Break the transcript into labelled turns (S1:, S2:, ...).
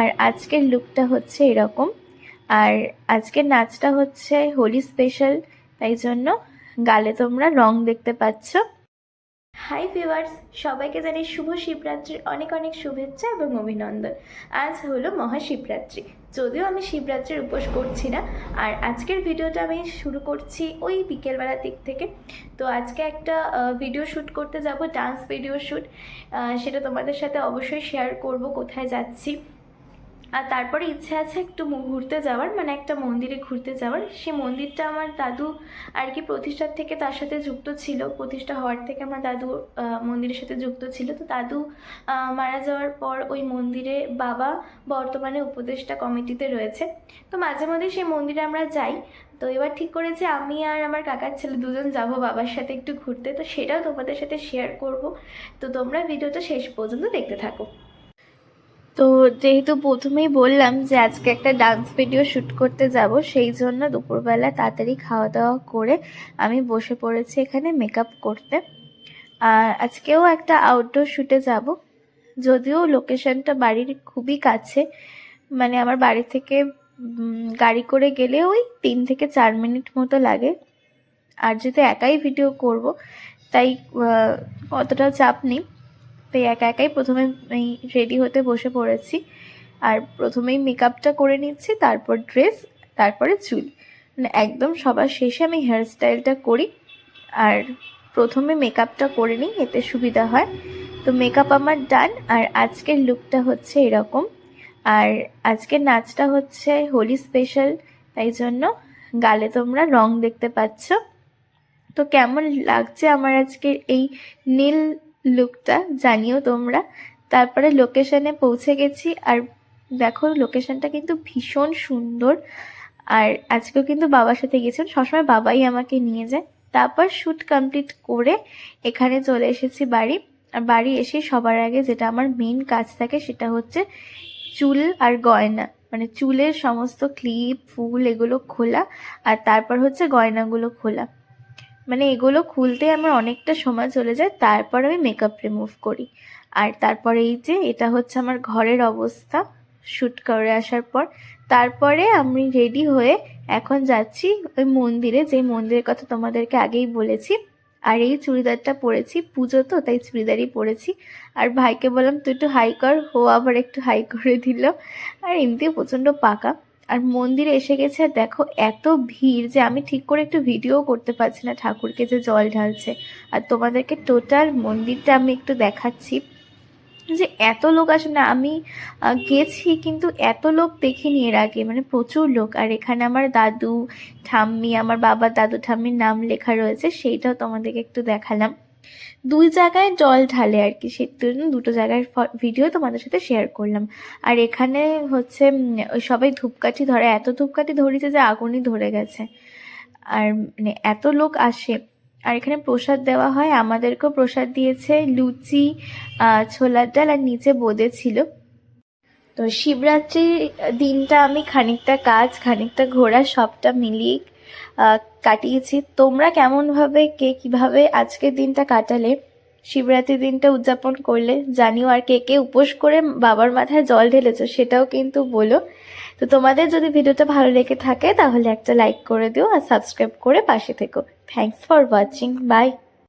S1: আর আজকের লুকটা হচ্ছে এরকম। আর আজকের নাচটা হচ্ছে হোলি স্পেশাল, তাই জন্য গালে তোমরা রং দেখতে পাচ্ছ। হাই ভিউয়ার্স, সবাইকে জানি শুভ শিবরাত্রির অনেক অনেক শুভেচ্ছা এবং অভিনন্দন। আজ হলো মহাশিবরাত্রি, যদিও আমি শিবরাত্রির উপোস করছি না। আর আজকের ভিডিওটা আমি শুরু করছি ওই বিকেলবেলার দিক থেকে। তো আজকে একটা ভিডিও শ্যুট করতে যাব ডান্স ভিডিও শ্যুট সেটা তোমাদের সাথে অবশ্যই শেয়ার করব, কোথায় যাচ্ছি। আর তারপরে ইচ্ছে আছে একটু ঘুরতে যাওয়ার মানে একটা মন্দিরে ঘুরতে যাওয়ার। সেই মন্দিরটা আমার দাদু আর কি প্রতিষ্ঠার থেকে তার সাথে যুক্ত ছিল। প্রতিষ্ঠা হওয়ার থেকে আমার দাদু মন্দিরের সাথে যুক্ত ছিল। তো দাদু মারা যাওয়ার পর ওই মন্দিরে বাবা বর্তমানে উপদেষ্টা কমিটিতে রয়েছে। তো মাঝে মধ্যে সেই মন্দিরে আমরা যাই। তো এবার ঠিক করেছি আমি আর আমার কাকার ছেলে দুজন যাব বাবার সাথে একটু ঘুরতে। তো সেটাও তোমাদের সাথে শেয়ার করব। তো তোমরা ভিডিওটা শেষ পর্যন্ত দেখতে থাকো। তো যেহেতু প্রথমেই বললাম যে আজকে একটা ডান্স ভিডিও শ্যুট করতে যাব, সেই জন্য দুপুরবেলা তাড়াতাড়ি খাওয়া দাওয়া করে আমি বসে পড়েছি এখানে মেকআপ করতে। আর আজকেও একটা আউটডোর শ্যুটে যাব, যদিও লোকেশনটা বাড়ির খুবই কাছে। মানে আমার বাড়ি থেকে গাড়ি করে গেলে ওই তিন থেকে চার মিনিট মতো লাগে। আর যেহেতু একাই ভিডিও করব, তাই অতটা চাপ নেই। তাই একা একাই প্রথমে এই রেডি হতে বসে পড়েছি। আর প্রথমেই মেকআপটা করে নিচ্ছি, তারপর ড্রেস তারপরে চুল। মানে একদম সবার শেষে আমি হেয়ার স্টাইলটা করি। আর প্রথমে মেকআপটা করে নিই, এতে সুবিধা হয়। তো মেকআপ আমার ডান আর আজকের লুকটা হচ্ছে এরকম। আর আজকের নাচটা হচ্ছে হোলি স্পেশাল তাই জন্য গালে তোমরা রং দেখতে পাচ্ছ। তো কেমন লাগছে আমার আজকের এই নীল লুকটা জানিও তোমরা। তারপরে লোকেশনে পৌঁছে গেছি, আর দেখো লোকেশনটা কিন্তু ভীষণ সুন্দর। আর আজকেও কিন্তু বাবার সাথে গেছিলাম সবসময় বাবাই আমাকে নিয়ে যায়। তারপর শ্যুট কমপ্লিট করে এখানে চলে এসেছি বাড়ি। আর বাড়ি এসে সবার আগে যেটা আমার মেন কাজ থাকে সেটা হচ্ছে চুল আর গয়না। মানে চুলের সমস্ত ক্লিপ ফুল এগুলো খোলা, আর তারপর হচ্ছে গয়নাগুলো খোলা। মানে এগুলো খুলতে আমার অনেকটা সময় চলে যায়, তারপর আমি মেকআপ রিমুভ করি। আর তারপরে এই যে, এটা হচ্ছে আমার ঘরের অবস্থা শ্যুট করে আসার পর। তারপরে আমি রেডি হয়ে এখন যাচ্ছি ওই মন্দিরে যে মন্দিরের কথা তোমাদেরকে আগেই বলেছি। আর এই চুড়িদারটা পরেছি, পুজো তো, তাই চুড়িদারই পরেছি। আর ভাইকে বললাম, তুই একটু হাই কর। ও আবার একটু হাই করে দিল। আর এমনিতেও প্রচণ্ড পাকা। আর মন্দিরে এসে গেছে দেখো এত ভিড় যে আমি ঠিক করে একটু ভিডিও করতে পারছি না ঠাকুরকে যে জল ঢালছে। আর তোমাদেরকে টোটাল মন্দিরটা আমি একটু দেখাচ্ছি। যে এত লোক আসে না, আমি গেছি কিন্তু এত লোক দেখিনি এর আগে মানে প্রচুর লোক। আর এখানে আমার দাদু, ঠাম্মি, আমার বাবা দাদু, ঠাম্মির নাম লেখা রয়েছে, সেইটাও তোমাদেরকে একটু দেখালাম। দুই জায়গায় জল ঢালে আর কি সেই জন্য দুটো জায়গার ভিডিও তোমাদের সাথে শেয়ার করলাম। আর এখানে হচ্ছে সবাই ধূপকাঠি ধরে, এত ধূপকাঠি ধরেছে যে আগুনই ধরে গেছে। আর মানে এত লোক আসে, আর এখানে প্রসাদ দেওয়া হয়, আমাদেরকেও প্রসাদ দিয়েছে, লুচি ছোলার ডাল, আর নিচে বোঁদে ছিল। তো শিবরাত্রির দিনটা আমি খানিকটা কাজ, খানিকটা ঘোরা, সবটা মিলিয়ে কাটিয়েছি। তোমরা কেমনভাবে, কে কীভাবে আজকের দিনটা কাটালে, শিবরাত্রি দিনটা উদযাপন করলে, জানিও আর কে কে উপোস করে বাবার মাথায় জল ঢেলেছো সেটাও কিন্তু বলো। তো তোমাদের যদি ভিডিওটা ভালো লেগে থাকে তাহলে একটা লাইক করে দিও আর সাবস্ক্রাইব করে পাশে থেকো। Thanks for watching by